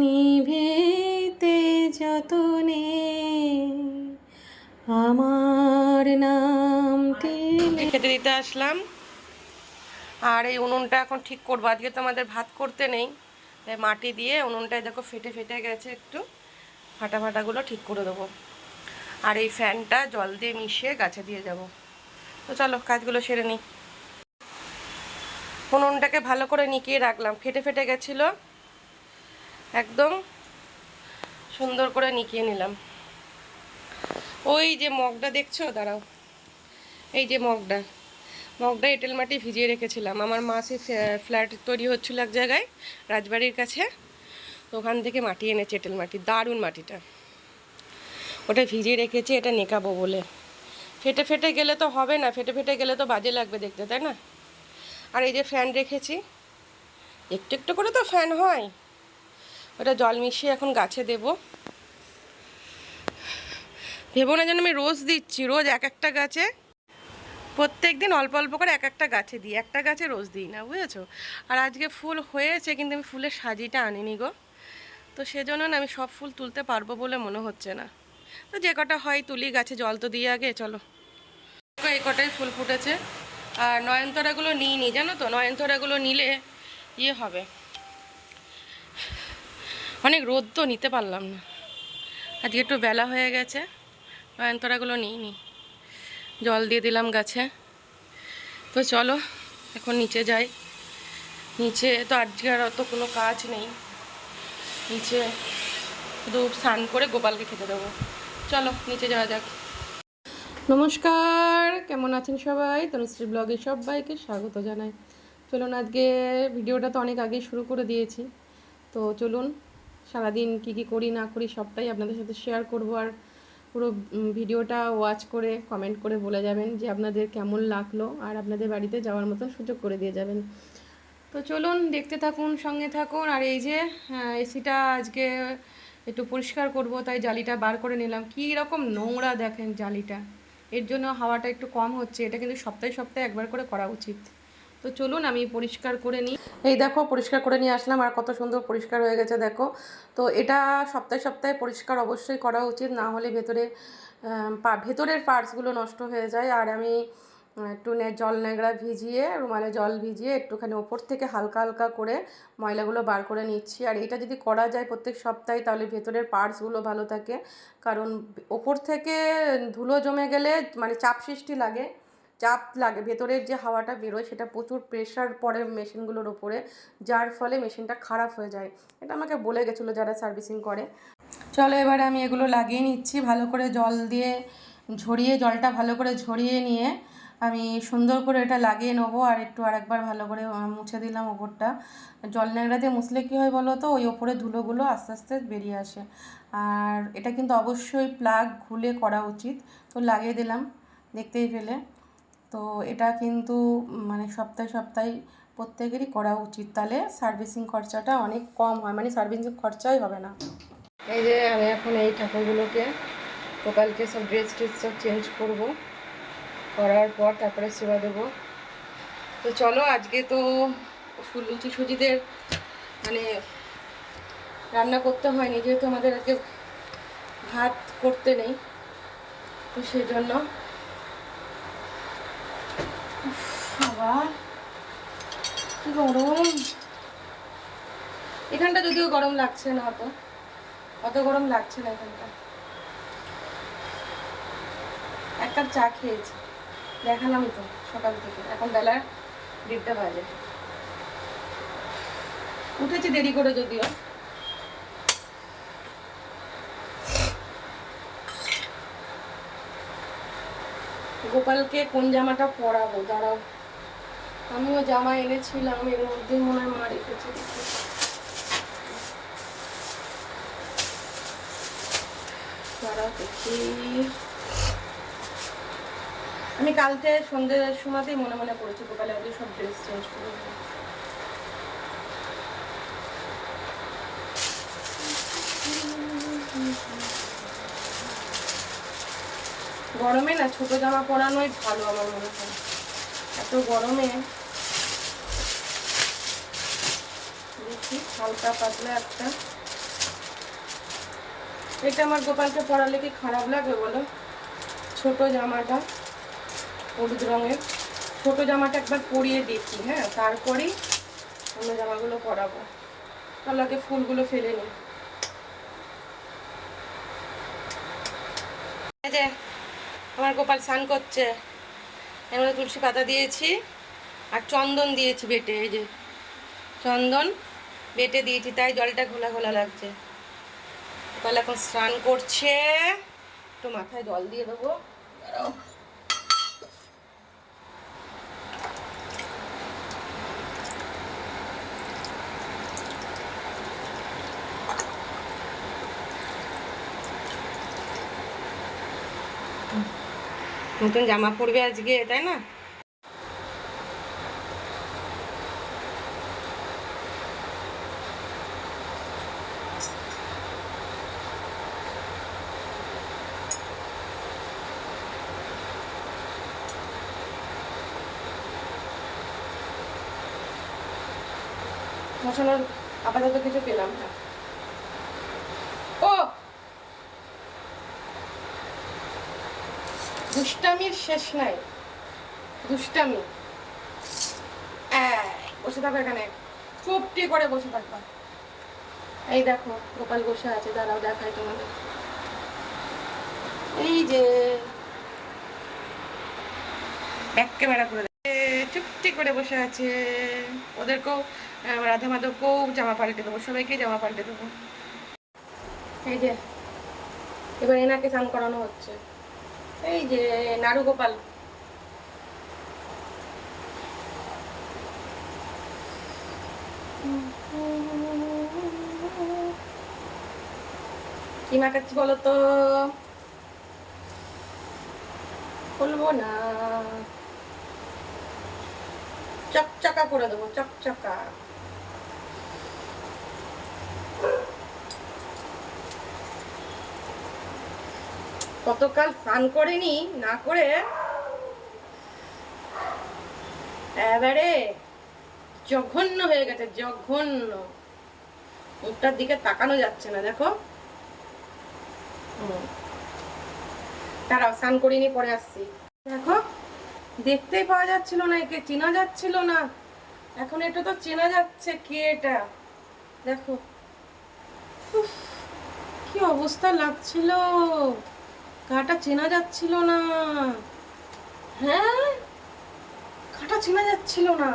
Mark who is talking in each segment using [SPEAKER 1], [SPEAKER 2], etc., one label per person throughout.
[SPEAKER 1] নিভেতে যতনে আমার নামটি
[SPEAKER 2] খেতে দিতে আসলাম। আর এই উনুনটা এখন ঠিক করব। আজকে তো আমাদের ভাত করতে নেই, তাই মাটি দিয়ে উনুনটায় দেখো ফেটে ফেটে গেছে একটু। ফাটা ফাটাগুলো ঠিক করে দেবো। আর এই ফ্যানটা জল দিয়ে মিশিয়ে গাছে দিয়ে যাব। তো চলো, কাজগুলো সেরে নিই। উনুনটাকে ভালো করে নিকিয়ে রাখলাম। ফেটে ফেটে গেছিল। একদম সুন্দর করে নিকিয়ে নিলাম। ওই যে মগটা দেখছ? দাঁড়াও। এই যে মগটা। মগটা এঁটেল মাটি ভিজিয়ে রেখেছিলাম। আমার মা সেই ফ্ল্যাট তৈরি হচ্ছিল এক জায়গায়, রাজবাড়ির কাছে। তো ওখান থেকে মাটি এনেছে এঁটেল মাটি, দারুণ মাটিটা। ওটা ভিজিয়ে রেখেছি, এটা নেকাবো বলে। ফেটে ফেটে গেলে তো হবে না, ফেটে ফেটে গেলে তো বাজে লাগবে দেখতে, তাই না? আর এই যে ফ্যান রেখেছি, একটু একটু করে তো ফ্যান হয়। ওটা জল মিশিয়ে এখন গাছে দেব। ভেবো না যেন আমি রোজ দিচ্ছি, রোজ এক একটা গাছে। প্রত্যেক দিন অল্প অল্প করে এক একটা গাছে দিই, একটা গাছে রোজ দিই না, বুঝেছ? আর আজকে ফুল হয়েছে, কিন্তু আমি ফুলের সাজিটা আনিনি গো। তো সেজন্য না আমি সব ফুল তুলতে পারব বলে মনে হচ্ছে না। তো যে কটা হয় তুলি, গাছে জল তো দিয়ে আগে, চলো। এই কটাই ফুল ফুটেছে। আর নয়নতরাগুলো নিই নি জানো তো? নয়নতরাগুলো নিলে ইয়ে হবে। অনেক রোদ তো নিতে পারলাম না। আজকে একটু বেলা হয়ে গেছে, নয়নতরাগুলো নিই নি। জল দিয়ে দিলাম গাছে। তো চলো, এখন নিচে যাই। নিচে তো আজকে আর অত কোনো কাজ নেই। নিচে শুধু স্নান করে গোপালকে খেতে দেবো। চলো, নিচে যাওয়া যাক। নমস্কার, কেমন আছেন সবাই? তনুশ্রী ব্লগে সবাইকে স্বাগত জানাই। চলুন, আজকে ভিডিওটা তো অনেক আগেই শুরু করে দিয়েছি। তো চলুন সারাদিন কি কি করি, না করি সবটাই আপনাদের সাথে শেয়ার করব। আর পুরো ভিডিওটা ওয়াচ করে কমেন্ট করে বলে যাবেন যে আপনাদের কেমন লাগল আর আপনাদের বাড়িতে যাওয়ার মতন সুযোগ করে দিয়ে যাবেন। তো চলুন, দেখতে থাকুন, সঙ্গে থাকুন। আর এই যে এসিটা আজকে একটু পরিষ্কার করব, তাই জালিটা বার করে নিলাম। কী রকম নোংরা দেখেন জালিটা। এর জন্য হাওয়াটা একটু কম হচ্ছে, এটা কিন্তু সপ্তাহে সপ্তাহে একবার করে করা উচিত। তো চলুন আমি পরিষ্কার করে নিই। এই দেখো, পরিষ্কার করে নিয়ে আসলাম, আর কত সুন্দর পরিষ্কার হয়ে গেছে, দেখো। তো এটা সপ্তাহে সপ্তাহে পরিষ্কার অবশ্যই করা উচিত, না হলে ভেতরে ভেতরের পার্টসগুলো নষ্ট হয়ে যায়। আর আমি একটু নে, জল ন্যাংরা ভিজিয়ে, রুমালে জল ভিজিয়ে একটুখানি ওপর থেকে হালকা হালকা করে ময়লাগুলো বার করে নিচ্ছি। আর এটা যদি করা যায় প্রত্যেক সপ্তাহে, তাহলে ভেতরের পার্টসগুলো ভালো থাকে। কারণ ওপর থেকে ধুলো জমে গেলে মানে চাপ সৃষ্টি লাগে। চাপ লাগে, ভেতরের যে হাওয়াটা বেরোয় সেটা প্রচুর প্রেশার পড়ে মেশিনগুলোর ওপরে যার ফলে মেশিনটা খারাপ হয়ে যায়। এটা আমাকে বলে গেছিল যারা সার্ভিসিং করে। চলো এবারে আমি এগুলো লাগিয়ে নিচ্ছি, ভালো করে জল দিয়ে ঝরিয়ে, জলটা ভালো করে ঝরিয়ে নিয়ে আমি সুন্দর করে এটা লাগিয়ে নেব আর একটু আরেকবার ভালো করে মুছে দিলাম ওপরটা। জল ন্যাংরা দিয়ে মুছলে কী হয় বলো তো, ওই ওপরে ধুলোগুলো আস্তে আস্তে বেরিয়ে আসে। আর এটা কিন্তু অবশ্যই প্লাগ খুলে করা উচিত। তো লাগিয়ে দিলাম, দেখতেই পেলে। তো এটা কিন্তু মানে সপ্তাহে সপ্তাহে প্রত্যেকেরই করা উচিত। তাহলে সার্ভিসিং খরচাটা অনেক কম হয় মানে সার্ভিসিং খরচাই হবে না। এই যে আমি এখন এই ঠাকুরগুলোকে সকালকে সব ড্রেস ট্রেস সব চেঞ্জ করব। করার পর তারপরে সেবা দেবো। তো চলো, আজকে তো লুচি সুজিদের মানে রান্না করতে হয়নি, যেহেতু আমাদের আজকে ভাত করতে নেই। তো সেই জন্য বাবা। গরম। এখানটা যদিও গরম লাগছে না অত। অত গরম লাগছে না এখানটা। এক কাপ চা খেয়েছি। দেখালাম তো সকাল থেকে। এখন বেলা দেড়টা বাজে। উঠেছি দেরি করে যদিও। গোপালকে কোন জামাটা পরাবো? দাঁড়াও। আমিও জামা এনেছিলাম, এর মধ্যে মনে হয় মা রেখেছে দেখি। আমি কালকে সন্ধ্যের সময়তেই মনে মনে করেছি গোপালে ওদের সব ড্রেস চেঞ্জ করে গরমে না ছোট জামা পরানোই ভালো আমার মনে হয়। এত গরমে দেখি হালকা পাতলা একটা। এটা আমার গোপালকে পরালে কি খারাপ লাগে বলো? ছোট জামাটা হলুদ রঙের। ছোট জামাটা একবার পরিয়ে দেখি হ্যাঁ? তারপরেই অন্য জামাগুলো পরাবো। তাহলে আগে ফুলগুলো ফেলে এই যে আমার গোপাল স্নান করছে। মধ্যে তুলসী পাতা দিয়েছি আর চন্দন দিয়েছি বেটে, এই যে চন্দন। বেটে দিয়েছি, তাই জলটা ঘোলা ঘোলা লাগছে। তাহলে এখন স্নান করছে। একটু মাথায় জল দিয়ে দেবো। নতুন জামা পরবে আজকে, তাই না? বসানোর আপাতত কিছু পেলাম না। ও! দুষ্টামির শেষ নাই। দুষ্টামি। বসে থাকো এখানে। চুপটি করে বসে থাকবা এই দেখো, গোপাল বসে আছে, দাঁড়াও, দেখাই তোমাদের। এই যে। ব্যাক ক্যামেরা করে চুপটি করে বসে আছে। ওদেরকেও রাধা মাধবকেও জামা পাল্টে দেবো, সবাইকে জামা পাল্টে দেবো। এই যে, এবার এনাকে স্নান করানো হচ্ছে। এই যে নাড়ু গোপাল কি মাখাচ্ছি তো? বলব না। চকচকা করে দেবো, চকচকা। কতকাল স্নান করেনি, না করে এবারে জঘন্য হয়ে গেছে, জঘন্য। মুখটার দিকে তাকানো যাচ্ছে না, দেখো। দাঁড়াও, স্নান করিনি, পরে আসছি। দেখো। দেখতেই পাওয়া যাচ্ছিল না, একে চেনা যাচ্ছিল না। এখন এটা তো চেনা যাচ্ছে কে এটা। দেখো। কি অবস্থা লাগছিল। গাটা চেনা যাচ্ছিল না। হ্যাঁ? গাটা চেনা যাচ্ছিল না।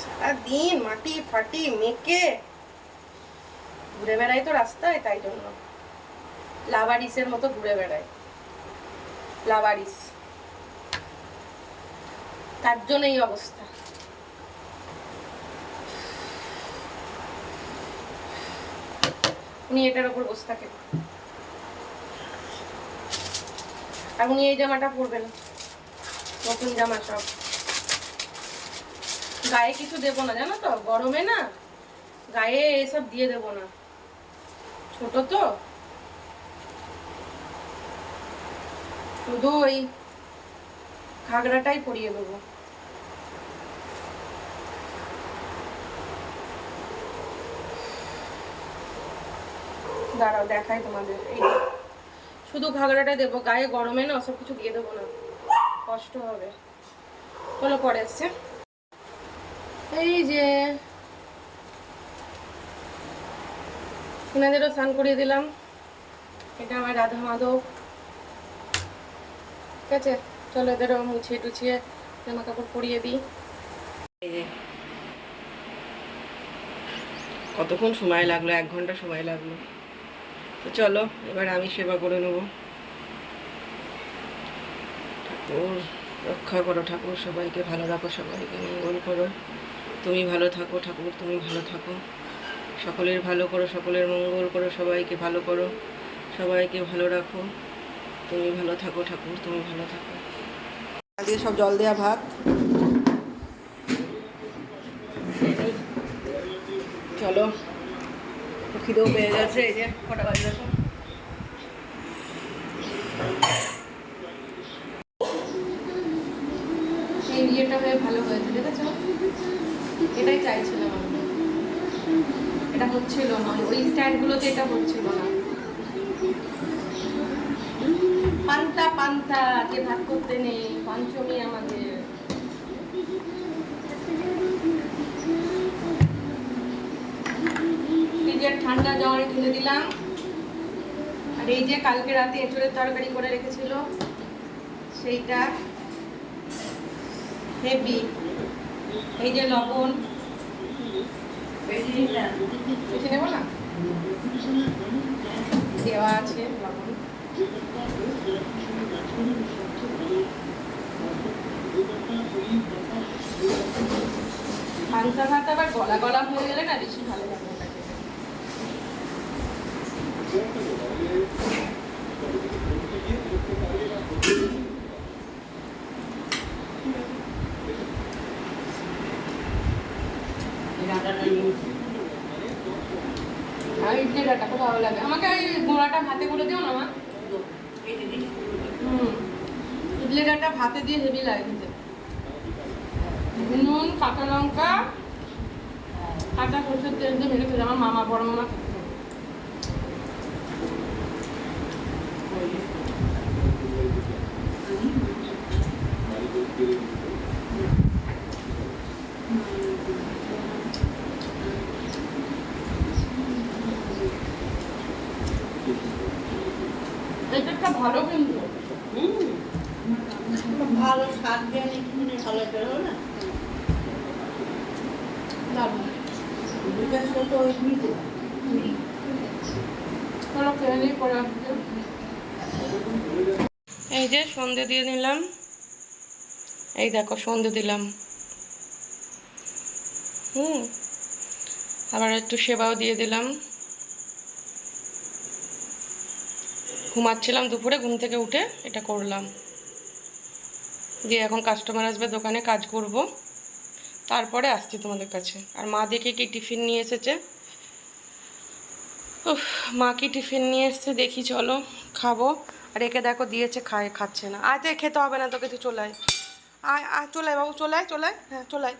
[SPEAKER 2] সারাদিন মাটি ফাটি মেকে ঘুরে বেড়াই তো রাস্তায়, তাই জন্য। লাভারিসের মতো ঘুরে বেড়ায়। লাভারিস। তার জন্য এই অবস্থা। উনি এটার উপর বসে থাকেন। আর উনি এই জামাটা পরবেন। নতুন জামা সব। গায়ে কিছু দেবো না, জানো তো? গরমে না গায়ে এসব দিয়ে দেবো না। ছোট তো। শুধু ওই ঘাগরাটাই পরিয়ে দেবো। দাঁড়াও, দেখাই তোমাদের। এই শুধু ঘাগরাটা দেবো, গায়ে গরমে না, ওসব কিছু দিয়ে দেবো না। কষ্ট হবে। চলো, পরে এসছে এই যে এনাদেরও স্নান করিয়ে দিলাম। এটা আমার রাধা মাধব। ঠিক আছে? চলো এদেরও মুছিয়ে টুছিয়ে জামা কাপড় পরিয়ে দিই। কতক্ষণ সময় লাগল? এক ঘণ্টা সময় লাগল। তো চলো, এবার আমি সেবা করে নেব। ঠাকুর, রক্ষা করো ঠাকুর সবাইকে, ভালো রাখো সবাইকে, মঙ্গল করো। তুমি ভালো থাকো ঠাকুর, তুমি ভালো থাকো। সকলের ভালো করো, সকলের মঙ্গল করো, সবাইকে ভালো করো। সবাইকে ভালো রাখো। তুমি ভালো থাকো ঠাকুর তুমি ভালো থাকো। দিয়ে সব জল দেওয়া ভাত। চলো খিদেও পেয়ে গেছে এই যে কটা বাজে দেখো
[SPEAKER 3] এই বিয়েটা হয়ে ভালো হয়েছে দেখেছ? এটাই চাইছিলাম আমি এটা হচ্ছিল না ওই স্ট্যান্ডগুলোতে এটা হচ্ছিল না। পান্তা পান্তা কে ভাগ করতে নেই, পঞ্চমী আমাদের। ফ্রিজের ঠান্ডা জল ঢেলে দিলাম। আর এই যে কালকে রাতে এঁচড়ের তরকারি করে রেখেছিল, সেইটা হেভি। এই যে লবণ। বেশি নেব না? দেওয়া আছে লবণ। আবার গলা গলা হয়ে গেলে না বেশি ভালো। আর খুব ভালো লাগে আমাকে এই গোড়াটা ভাতে করে দিও না, মা ইডলি ডাটা ভাতে দিয়ে হেভি লাগে নুন, কাঁচা লঙ্কা কাঁচা সরষের তেল দিয়ে ভেজে আমার মামা, বড় মামা এটা একটা ভালো কিন্তু
[SPEAKER 4] ভালো স্বাদ দিয়ে কিনে ভালো চলো না
[SPEAKER 3] দারুণ
[SPEAKER 4] বিকাশ তো ওই নিতে
[SPEAKER 3] চলো খেয়ে নিই পরে আসবে
[SPEAKER 2] এই যে সন্ধে দিয়ে নিলাম এই দেখো, সন্ধে দিলাম। হুম, আবার একটু সেবাও দিয়ে দিলাম। ঘুমাচ্ছিলাম দুপুরে, ঘুম থেকে উঠে এটা করলাম। দিয়ে এখন কাস্টমার আসবে, দোকানে কাজ করব। তারপরে আসছি তোমাদের কাছে। আর মা দেখে কি টিফিন নিয়ে এসেছে? মা কি টিফিন নিয়ে এসছে? দেখি, চলো, খাব। আর একে দেখো দিয়েছে খায় খাচ্ছে না। আয় তো খেতে হবে না তোকে তুই চলে আয়। আয় আয় চলে আয় বাবু চলে আয় চলে আয়। হ্যাঁ চলে আয়।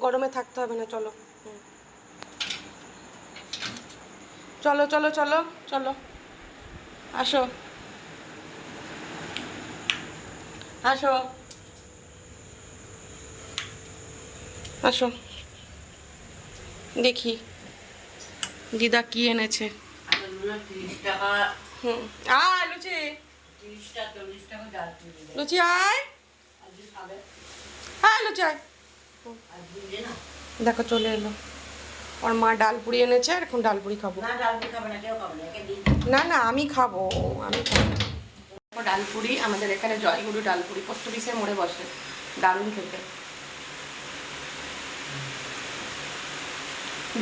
[SPEAKER 2] গরমে থাকতে হবে না চলো। চলো চলো চলো চলো। আসো। আসো। আসো। দেখি। দিদা কি এনেছে? হুম। লুচি।
[SPEAKER 4] ডাল
[SPEAKER 2] লুচি আয়।
[SPEAKER 4] আজকে
[SPEAKER 2] লুচি আয়। দেখো চলে এলো। ওর মা ডালপুরি এনেছে আর এখন
[SPEAKER 4] ডাল দিয়ে খাব। না না
[SPEAKER 2] আমি খাব আমি খাব। দেখো ডালপুরি আমাদের এখানে জয়গুরু ডালপুরি পোস্ট অফিসের মোড়ে বসে। দারুণ খেতে।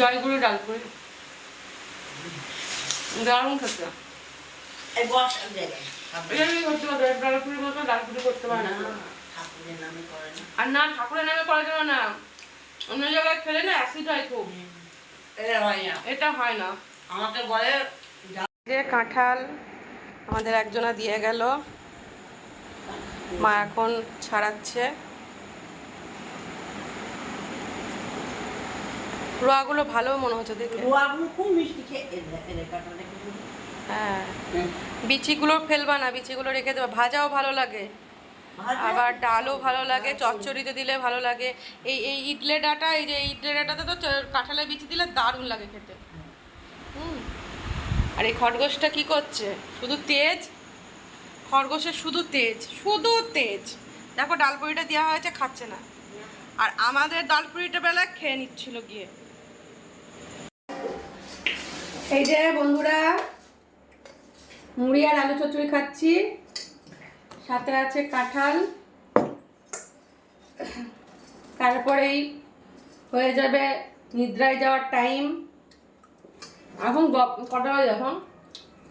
[SPEAKER 2] জয়গুরু ডালপুরি দারুণ খেতে। আর না ঠাকুরের নামে করা যাবে না অন্য জায়গায় খেলে না অ্যাসিড হয় খুব।
[SPEAKER 4] এটা হয় না।
[SPEAKER 2] এটা হয় না।
[SPEAKER 4] আমাকে বলে
[SPEAKER 2] যে কাঁঠাল আমাদের একজনা দিয়ে গেল মা এখন ছাড়াচ্ছে। রোয়াগুলো ভালো মনে হচ্ছে দেখে।
[SPEAKER 4] রোয়াগুলো খুব মিষ্টি খেয়ে
[SPEAKER 2] হ্যাঁ। বিচিগুলো ফেলবা না বিচিগুলো রেখে দেবা। ভাজাও ভালো লাগে। আবার ডালও ভালো লাগে চচ্চড়িতে দিলে ভালো লাগে। এই এই ইডলে ডাটা এই যে ইডলে ডাটাতে তো কাঁঠালের বিচি দিলে দারুণ লাগে খেতে। হুম। আর এই খরগোশটা কি করছে? শুধু তেজ? খরগোশের শুধু তেজ শুধু তেজ। দেখো ডালপুরিটা দেওয়া হয়েছে খাচ্ছে না। আর আমাদের ডালপুরিটা বেলা খেয়ে নিচ্ছিল গিয়ে। এই যে বন্ধুরা মুড়ি আর আলু চচ্চড়ি খাচ্ছি। সাথে আছে কাঁঠাল। তারপরেই হয়ে যাবে নিদ্রায় যাওয়ার টাইম। এখন কটা বাজে এখন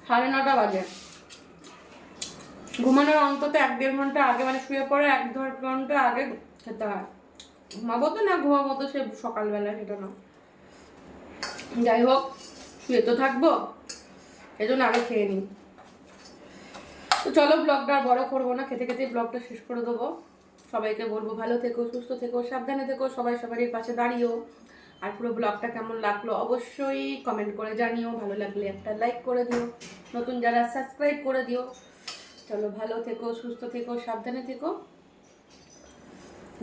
[SPEAKER 2] সাড়ে নটা বাজে। ঘুমানোর অন্তত এক দেড় ঘণ্টা আগে মানে শুয়ে পড়ে, এক দেড় ঘণ্টা আগে খেতে হয়। ঘুমাবো তো না, ঘুমাবো তো সে সকালবেলা, সেটা না। যাই হোক, শুয়ে তো থাকব এই জন্য আগে খেয়ে নিই। তো চলো ব্লগটা আর বড় করব না, খেতে খেতে ব্লগটা শেষ করে দেবো। সবাইকে বলব, ভালো থেকো, সুস্থ থেকো, সাবধানে থেকো, সবাই সবারই পাশে দাঁড়িয়েও। আর পুরো ব্লগটা কেমন লাগল অবশ্যই কমেন্ট করে জানিও, ভালো লাগলে একটা লাইক করে দিও। নতুন যারা সাবস্ক্রাইব করে দিও। চলো ভালো থেকো, সুস্থ থেকো, সাবধানে থেকো।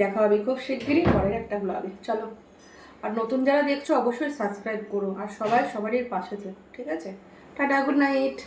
[SPEAKER 2] দেখা হবে খুব শিগগিরই পরের একটা ব্লগে চলো, আর নতুন যারা দেখছ অবশ্যই সাবস্ক্রাইব করো, আর সবাই সবারই পাশে থেকো, ঠিক আছে? Tata good night